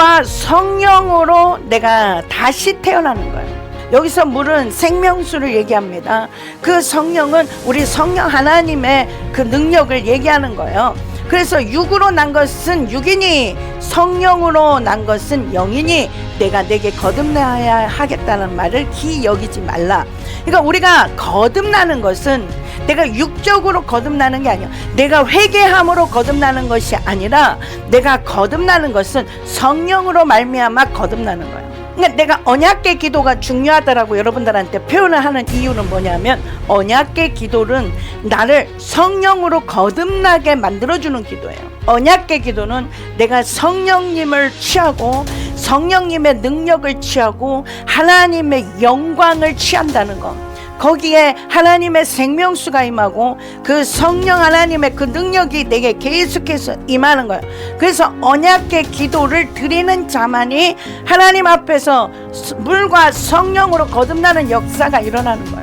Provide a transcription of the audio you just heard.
물과 성령으로 내가 다시 태어나는 거예요. 여기서 물은 생명수를 얘기합니다. 그 성령은 우리 성령 하나님의 그 능력을 얘기하는 거예요. 그래서 육으로 난 것은 육이니 성령으로 난 것은 영이니 내가 내게 거듭나야 하겠다는 말을 기여기지 말라. 그러니까 우리가 거듭나는 것은 내가 육적으로 거듭나는 게 아니야. 내가 회개함으로 거듭나는 것이 아니라 내가 거듭나는 것은 성령으로 말미암아 거듭나는 거예요. 그러니까 내가 언약계 기도가 중요하다라고 여러분들한테 표현을 하는 이유는 뭐냐면 언약계 기도는 나를 성령으로 거듭나게 만들어주는 기도예요. 언약계 기도는 내가 성령님을 취하고 성령님의 능력을 취하고 하나님의 영광을 취한다는 것. 거기에 하나님의 생명수가 임하고 그 성령 하나님의 그 능력이 내게 계속해서 임하는 거예요. 그래서 언약의 기도를 드리는 자만이 하나님 앞에서 물과 성령으로 거듭나는 역사가 일어나는 거예요.